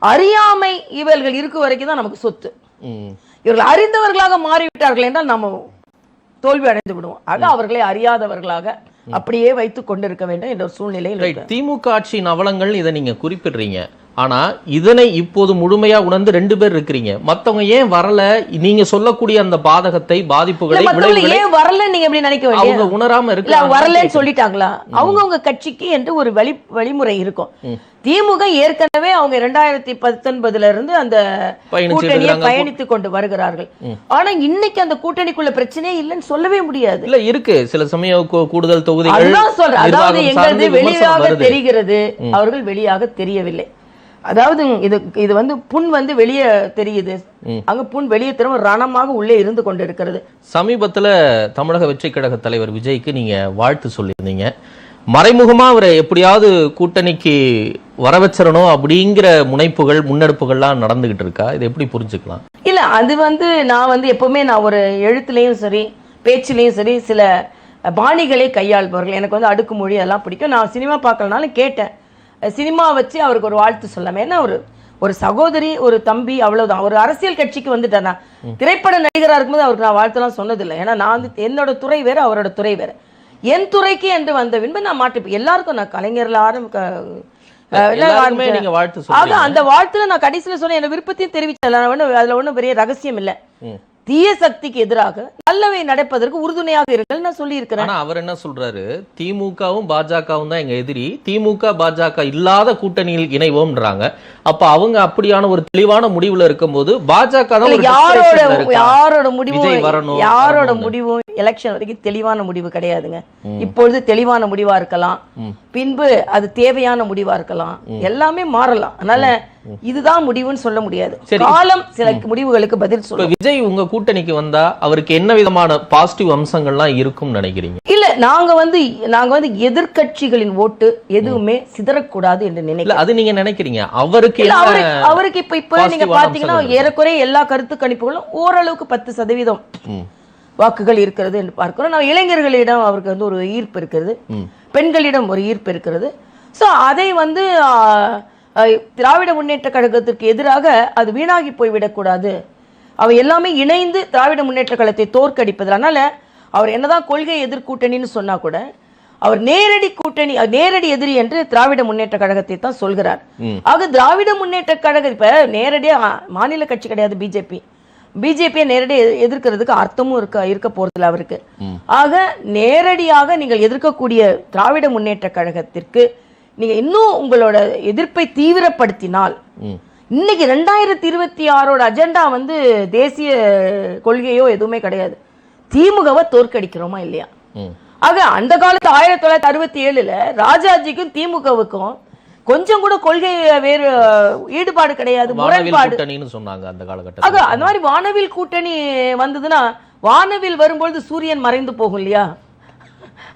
A: அறியாமை இவர்கள் இருக்கும் வரைக்கும் தான் நமக்கு சொத்து. இவர்கள் அறிந்தவர்களாக மாறிவிட்டார்கள் என்றால் நம்ம தோல்வி அடைந்து விடுவோம். ஆக அவர்களை அறியாதவர்களாக அப்படியே வைத்துக் கொண்டிருக்க வேண்டும் என்ற ஒரு சூழ்நிலையில்
B: திமுக ஆட்சியின் அவலங்கள் இதை நீங்க குறிப்பிடுறீங்க. ஆனா இதனை இப்போது முழுமையா உணர்ந்து ரெண்டு பேர் இருக்கிறீங்க. மத்தவங்க ஏன் வரல? நீங்க சொல்லக்கூடிய அந்த பாதகத்தை பாதிப்புகளை
A: மற்றவங்க ஏன் வரல நீங்க எப்படி நினைக்க வேண்டிய
B: அவங்க உணராம இருக்கு
A: வரலன்னு சொல்லிட்டாங்களா? அவங்கவங்க கட்சிக்கு என்று ஒரு வழி வழிமுறை இருக்கும். திமுக ஏற்கனவே அவங்க இரண்டாயிரத்தி பத்தொன்பதுல இருந்து அந்த கூட்டணியை. பயணித்துக் கொண்டு வருகிறார்கள். ஆனா இன்னைக்கு அந்த கூட்டணிக்குள்ள பிரச்சனையே இல்லைன்னு சொல்லவே முடியாது.
B: இல்ல இருக்கு. சில சமயம் கூடுதல்
A: அதுதான் சொல்றேன். அதாவது எங்களது வெளியாக. தெரிகிறது. அவர்கள் வெளியாக தெரியவில்லை. அதாவது இது இது வந்து புண் வந்து வெளியே தெரியுது. அங்க புண் வெளியே திரும்ப ரணமாக உள்ளே இருந்து கொண்டு இருக்கிறது
B: சமீபத்துல தமிழக வெற்றி கழக தலைவர் விஜய்க்கு நீங்க வாழ்த்து சொல்லியிருந்தீங்க. மறைமுகமா அவரை எப்படியாவது கூட்டணிக்கு வர வச்சிடணும் அப்படிங்கிற முனைப்புகள் முன்னெடுப்புகள்லாம் நடந்துகிட்டு இருக்கா? இதை எப்படி புரிஞ்சுக்கலாம்?
A: இல்ல அது வந்து நான் வந்து எப்பவுமே நான் ஒரு எழுத்துலயும் சரி பேச்சிலையும் சரி சில பாணிகளை கையாள்பவர்கள். எனக்கு வந்து அடுக்குமொழி அதெல்லாம் பிடிக்கும். நான் சினிமா பார்க்கலனாலும் கேட்டேன். சினிமா வச்சு அவருக்கு ஒரு வாழ்த்து சொல்லாம ஏன்னா ஒரு ஒரு சகோதரி ஒரு தம்பி அவ்வளவுதான். ஒரு அரசியல் கட்சிக்கு வந்துட்டேன் திரைப்பட நடிகரா இருக்கும்போது அவருக்கு நான் வாழ்த்தெல்லாம் சொன்னதில்லை. ஏன்னா நான் வந்து என்னோட துறை வேற அவரோட துறை வேற. என் துறைக்கு என்று வந்த பின்பு நான் மாட்டு எல்லாருக்கும் நான் கலைஞர்ல ஆரம்ப அந்த வாழ்த்துல நான் கடைசியில சொன்ன என் விருப்பத்தையும் தெரிவிச்சேன் அதுல ஒண்ணும் பெரிய ரகசியம் இல்ல. தீய சக்திக்கு எதிராக நல்லவை நடப்பதற்கு உறுதுணையாக இருங்கள் நான் சொல்லி இருக்கிறேன்
B: அவர் என்ன சொல்றாரு? திமுகவும் பாஜகவும் தான் எங்க எதிரி. திமுக பாஜக இல்லாத கூட்டணியில் இணைவோம்ன்றாங்க. அப்ப அவங்க அப்படியான ஒரு தெளிவான முடிவுல இருக்கும்போது பாஜக தான்
A: யாரோட. யாரோட முடிவும்
B: வரணும்,
A: யாரோட. முடிவும்? எலெக்ஷன் வரைக்கும் தெளிவான முடிவு கிடையாதுங்க. இப்பொழுது தெளிவான முடிவா இருக்கலாம். பின்பு அது தேவையான முடிவா இருக்கலாம். எல்லாமே மாறலாம். அதனால இதுதான் முடிவுன்னு சொல்ல முடியாது. காலம் சில முடிவுகளுக்கு பதில் சொல்லும்.
B: விஜய் உங்க கூட்டணிக்கு வந்தா அவருக்கு என்ன விதமான பாசிட்டிவ் அம்சங்கள்லாம் இருக்கும்னு நினைக்கிறீங்க?
A: இல்ல நாங்க வந்து நாங்க வந்து எதிர்க்கட்சிகளின் ஓட்டு எதுவுமே சிதறக்கூடாது என்று நினைக்கிறேன்
B: அது நீங்க நினைக்கிறீங்க. அவருக்கு
A: அவருக்கு இப்ப இப்ப நீங்க பாத்தீங்கன்னா? ஏறக்குறைய எல்லா கருத்து கணிப்புகளும் ஓரளவுக்கு பத்து சதவீதம் வாக்குகள் இருக்கிறது என்று பார்க்கிறோம். நான் இளைஞர்களிடம் அவருக்கு வந்து ஒரு ஈர்ப்பு இருக்கிறது. பெண்களிடம் ஒரு ஈர்ப்பு இருக்கிறது. ஸோ அதை வந்து திராவிட முன்னேற்ற கழகத்திற்கு எதிராக அது வீணாகி போய்விடக்கூடாது அவை எல்லாமே இணைந்து திராவிட முன்னேற்ற கழகத்தை தோற்கடிப்பது அதனால அவர் என்னதான் கொள்கை எதிர்கூட்டணின்னு சொன்னா கூட அவர் நேரடி கூட்டணி நேரடி எதிரி என்று திராவிட முன்னேற்ற கழகத்தை தான் சொல்கிறார். ஆக திராவிட முன்னேற்ற கழகம் இப்ப நேரடியா ஆ, மாநில கட்சி கிடையாது பிஜேபி. பிஜேபியை நேரடியாக எதிர்- எதிர்க்கிறதுக்கு அர்த்தமும் இருக்க இருக்க போறதில்ல அவருக்கு. ஆக நேரடியாக நீங்கள் எதிர்க்கக்கூடிய திராவிட முன்னேற்ற கழகத்திற்கு நீங்க இன்னும் உங்களோட எதிர்ப்பை தீவிரப்படுத்தினால். இன்னைக்கு ரெண்டாயிரத்தி இருபத்தி ஆறோட அஜெண்டா வந்து தேசிய கொள்கையோ எதுவுமே கிடையாது. திமுகவை தோற்கடிக்கிறோமா இல்லையா. ஆக அந்த காலத்து ஆயிரத்தி தொள்ளாயிரத்தி அறுபத்தி ஏழுல ராஜாஜிக்கும் திமுகவுக்கும் கொஞ்சம் கூட கொள்கை வேறு ஈடுபாடு கிடையாது முரண்பாடு.
B: சொன்னாங்க அந்த
A: ஆக
B: காலகட்டத்தில்
A: அந்த மாதிரி வானவில் கூட்டணி வந்ததுன்னா வானவில் வரும்பொழுது சூரியன் மறைந்து போகும் இல்லையா?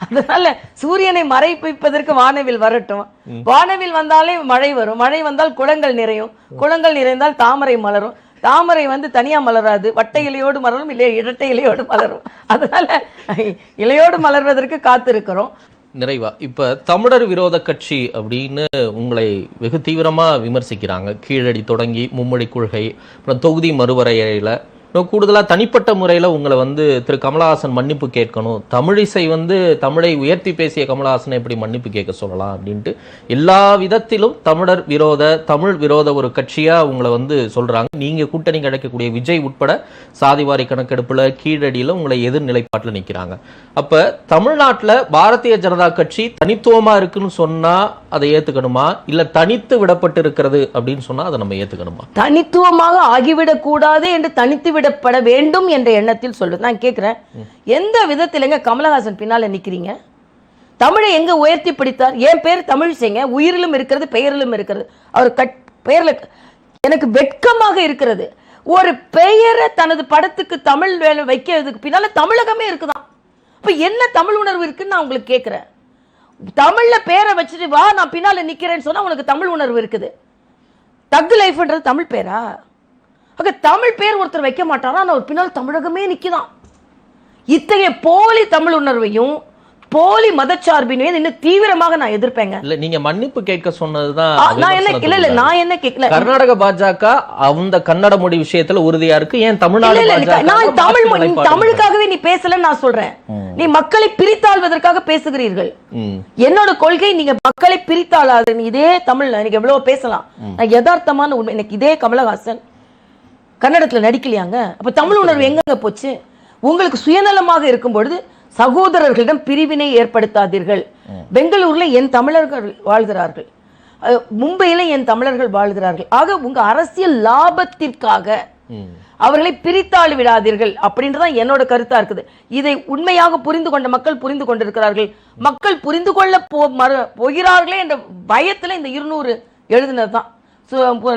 A: அதனால சூரியனை மறைப்பிப்பதற்கு வானவில் வரட்டும். வானவில் வந்தாலே மழை வரும். மழை வந்தால் குளங்கள் நிறையும். குளங்கள் நிறைந்தால் தாமரை மலரும். தாமரை வந்து தனியா மலராது. வட்டை இலையோடு மலரும் இல்லை இரட்டை இலையோடு மலரும். அதனால இலையோடு மலர்வதற்கு காத்திருக்கிறோம்.
B: நிறைவா. இப்ப தமிழர் விரோத கட்சி அப்படின்னு உங்களை வெகு தீவிரமா விமர்சிக்கிறாங்க. கீழடி தொடங்கி மும்மொழி கொள்கை அப்புறம் தொகுதி மறுவரையில கூடுதலாக தனிப்பட்ட முறையில் உங்களை வந்து திரு கமலஹாசன் மன்னிப்பு கேட்கணும். தமிழிசை வந்து தமிழை உயர்த்தி பேசிய கமலஹாசனை எப்படி மன்னிப்பு கேட்க சொல்லலாம் அப்படின்ட்டு எல்லா விதத்திலும் தமிழர் விரோத தமிழ் விரோத ஒரு கட்சியாக உங்களை வந்து சொல்றாங்க. நீங்க கூட்டணி கிடைக்கக்கூடிய விஜய் உட்பட சாதிவாரி கணக்கெடுப்புல கீழடியில உங்களை எதிர் நிற்கிறாங்க அப்போ அப்ப பாரதிய ஜனதா கட்சி தனித்துவமா இருக்குன்னு சொன்னால் அதை ஏத்துக்கணுமா? இல்லை தனித்து விடப்பட்டு இருக்கிறது அப்படின்னு சொன்னால் அதை நம்ம ஏத்துக்கணுமா?
A: தனித்துவமாக ஆகிவிடக்கூடாது என்று தனித்து விட விடப்பட வேண்டும் என்ற எண்ணத்தில் சொல்லுது நான் கேட்குறேன் எந்த விதத்திலங்க கமலஹாசன் பின்னால நிக்கிறீங்க? தமிழை எங்க உயர்த்தி பிடித்தார்? என் பேர் செய்ய உயிரிலும் இருக்கிறது பெயரிலும் இருக்கிறது. அவர் கட் பெயரில் எனக்கு வெட்கமாக இருக்கிறது. ஒரு பெயரை தனது படத்துக்கு தமிழ் வேலை வைக்கிறதுக்கு பின்னால தமிழகமே இருக்குதான். இப்போ என்ன தமிழ் உணர்வு இருக்குன்னு நான் உங்களுக்கு கேட்கிறேன் தமிழ்ல பேரை வச்சுட்டு வா நான் பின்னால நிக்கிறேன்னு சொன்னா உனக்கு தமிழ் உணர்வு இருக்குது. தக் லைஃப்ன்றது தமிழ் பேரா? ஆக தமிழ் பேர் ஒருத்தர் வைக்க மாட்டாரா? ஆனால் ஒரு பின்னால் தமிழகமே நிற்குதான் இத்தகைய போலி தமிழ் உணர்வையும் போலி மதச்சார்பினையும் இன்னும் தீவிரமாக நான் எதிர்ப்பேங்க.
B: இல்ல நீங்க மன்னிப்பு கேட்க சொன்னதுதான்
A: நான் என்ன இல்ல இல்ல நான் என்ன கேட்கல.
B: கர்நாடக பாஜக அந்த கன்னட மொழி விஷயத்துல உறுதியா இருக்கு. ஏன் தமிழ்நாடு
A: நான் தமிழ் தமிழுக்காகவே நீ பேசலன்னு நான் சொல்றேன். நீ மக்களை பிரித்தாள்வதற்காக பேசுகிறீர்கள். என்னோட கொள்கை நீங்க மக்களை பிரித்தாளாது இதே தமிழ் எனக்கு எவ்வளவு பேசலாம். நான் யதார்த்தமான உண்மை எனக்கு இதே கமலஹாசன் கன்னடத்துல நடிக்கலையாங்க? அப்ப தமிழ் உணர்வு எங்கங்க போச்சு? உங்களுக்கு சுயநலமாக இருக்கும் பொழுது சகோதரர்களிடம் பிரிவினை ஏற்படுத்தாதீர்கள். பெங்களூர்ல என் தமிழர்கள் வாழ்கிறார்கள். மும்பையில என் தமிழர்கள் வாழ்கிறார்கள். ஆக உங்க அரசியல் லாபத்திற்காக. அவர்களை பிரித்தாள் விடாதீர்கள் அப்படின்றதான் என்னோட கருத்தா இருக்குது. இதை உண்மையாக புரிந்து கொண்ட மக்கள் புரிந்து கொண்டிருக்கிறார்கள். மக்கள் புரிந்து கொள்ள போ மறு போகிறார்களே என்ற பயத்துல இந்த இருநூறு எழுதினது தான்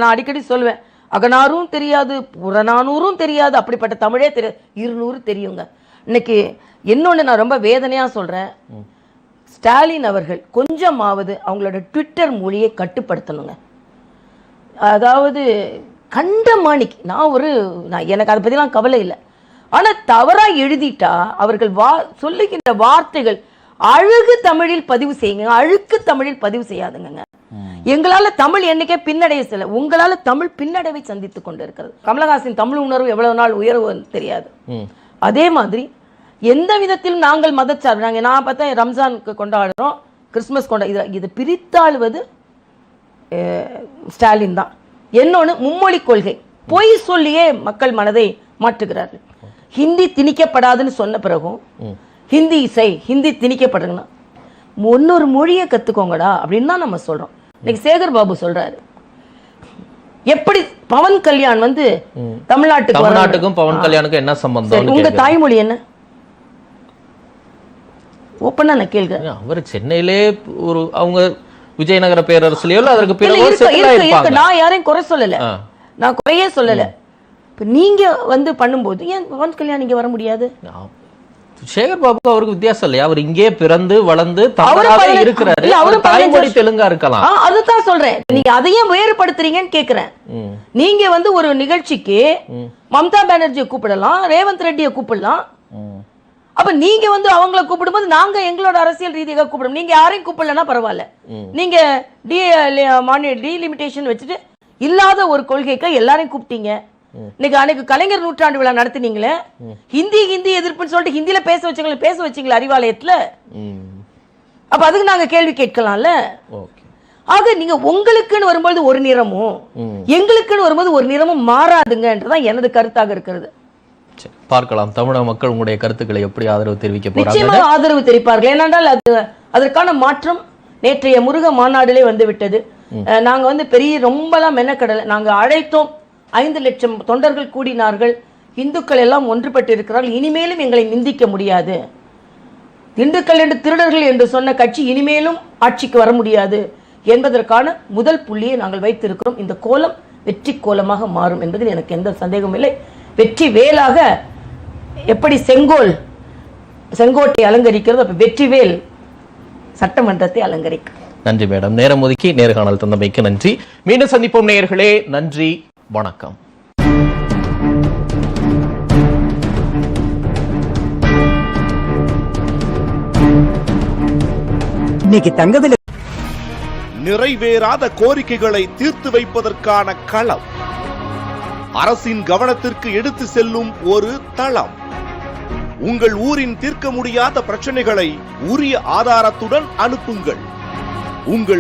A: நான் அடிக்கடி சொல்லுவேன். அகனாரும் தெரியாது புறநானூறும் தெரியாது. அப்படிப்பட்ட தமிழே தெரியாது இருநூறு தெரியுங்க. இன்னைக்கு இன்னொன்று நான் ரொம்ப வேதனையாக சொல்கிறேன் ஸ்டாலின் அவர்கள் கொஞ்சமாவது அவங்களோட ட்விட்டர் மொழியை கட்டுப்படுத்தணுங்க. அதாவது கண்டமாணிக்கு நான் ஒரு நான் எனக்கு அதை பற்றிலாம் கவலை இல்லை. ஆனால் தவறாக எழுதிட்டா அவர்கள் வா சொல்லுகின்ற வார்த்தைகள் அழகு தமிழில் பதிவு செய்யுங்க அழுக்கு தமிழில் பதிவு செய்யாதுங்க எங்களால தமிழ் என்னைக்கே பின்னடைய செல்ல உங்களால தமிழ் பின்னடைவை சந்தித்துக் கொண்டு இருக்கிறது கமலஹாசன் தமிழ் உணர்வு எவ்வளவு நாள் உயர்வு தெரியாது. அதே மாதிரி எந்த விதத்திலும் நாங்கள் மதச்சார்பு. நாங்கள் நான் பார்த்தா ரம்ஜானுக்கு கொண்டாடுறோம். கிறிஸ்மஸ் கொண்டா இது இது பிரித்தாளுவது அஹ், ஸ்டாலின் தான். இன்னொன்று மும்மொழி கொள்கை. பொய் சொல்லியே மக்கள் மனதை மாற்றுகிறார்கள். ஹிந்தி திணிக்கப்படாதுன்னு சொன்ன பிறகும் ஹிந்தி இசை ஹிந்தி திணிக்கப்படுதுன்னா இன்னொரு மொழியை கற்றுக்கோங்கடா அப்படின்னு தான் நம்ம சொல்கிறோம் இன்னைக்கு சேகர் பாபு சொல்றாரு. எப்படி பவன் கல்யாண் வந்து தமிழ்நாட்டுக்கு.
B: தமிழ்நாட்டுக்கும் பவன் கல்யாணுக்கும் என்ன சம்பந்தம்
A: உங்க தாய்மொழி என்ன? ஓப்பனா நான் கேள்வி
B: அவர் சென்னையிலே ஒரு அவங்க விஜயநகர பேரரசுலயோ அதற்கு பிறகு
A: நான் யாரையும் குறை சொல்லல. நான் குறையே சொல்லல. இப்ப நீங்க வந்து பண்ணும்போது ஏன் பவன் கல்யாண் இங்க வர முடியாது?
B: சேகர் பாபுக்கு அவருக்கு வித்தியாசம் இல்லையா? அவர் இங்கே பிறந்து வளர்ந்து
A: பதினஞ்சு-
B: இருக்கிறாரு.
A: அவரு
B: தாய்மொழி தெலுங்கா இருக்கலாம்.
A: அதுதான் சொல்றேன். நீங்க அதையும் வேறுபடுத்துறீங்கன்னு கேக்குறேன். நீங்க வந்து ஒரு நிகழ்ச்சிக்கு மம்தா பானர்ஜியை கூப்பிடலாம் ரேவந்த் ரெட்டியை கூப்பிடலாம். அப்ப நீங்க வந்து அவங்கள கூப்பிடும்போது நாங்க எங்களோட அரசியல் ரீதியாக கூப்பிடும் நீங்க யாரையும் கூப்பிடலன்னா பரவாயில்ல. நீங்க டி மாநில டீலிமிட்டேஷன் வச்சுட்டு இல்லாத ஒரு கொள்கைக்கு எல்லாரையும் கூப்பிட்டீங்க. இன்னைக்கு அன்னைக்கு கலைஞர் நூற்றாண்டு விழா நடத்துனீங்களே? ஹிந்தி ஹிந்தி எதிர்ப்புன்னு சொல்லிட்டு ஹிந்தியில பேச வச்சவங்களை பேச வச்சீங்களா அறிவாலயத்துல. அப்ப அதுக்கு நாங்க கேள்வி கேட்கலாம்ல? ஆக நீங்க உங்களுக்குன்னு வரும்போது ஒரு நிறமும் எங்களுக்குன்னு வரும்போது ஒரு நிறமும் மாறாதுங்கன்றதான் எனது கருத்தாக இருக்கிறது.
B: பார்க்கலாம். தமிழக மக்கள் உங்களுடைய கருத்துக்களை எப்படி ஆதரவு தெரிவிக்க போறாங்க?
A: ஆதரவு தெரிவிப்பார்கள். ஏனென்றால் அது அதற்கான மாற்றம் நேற்றைய முருக மாநாட்டிலே வந்து விட்டது நாங்க வந்து பெரிய ரொம்பலாம் மெனக்கடலை. நாங்க அழைத்தோம். ஐந்து லட்சம் தொண்டர்கள் கூடினார்கள். இந்துக்கள் எல்லாம் ஒன்றுபட்டிருக்கிறார்கள். இனிமேலும் எங்களை நிந்திக்க முடியாது. திண்டுக்கல் என்று திருடர்கள் என்று சொன்ன கட்சி இனிமேலும் ஆட்சிக்கு வர முடியாது என்பதற்கான முதல் புள்ளியை நாங்கள் வைத்திருக்கிறோம். இந்த கோலம் வெற்றி கோலமாக மாறும் என்பதில் எனக்கு எந்த சந்தேகமும் இல்லை. வெற்றி வேலாக எப்படி செங்கோல் செங்கோட்டை அலங்கரிக்கிறதோ அப்ப வெற்றிவேல் சட்டமன்றத்தை அலங்கரிக்கும்.
B: நன்றி மேடம். நேரம் ஒதுக்கி நேர்காணல் தந்தமைக்கு நன்றி. மீண்டும் சந்திப்போம் நேயர்களே. நன்றி. வணக்கம்.
C: இன்னைக்கு
D: நிறைவேறாத கோரிக்கைகளை தீர்த்து வைப்பதற்கான களம். அரசின் கவனத்திற்கு எடுத்து செல்லும் ஒரு தளம். உங்கள் ஊரின் தீர்க்க முடியாத பிரச்சனைகளை உரிய ஆதாரத்துடன் அனுப்புங்கள். உங்கள்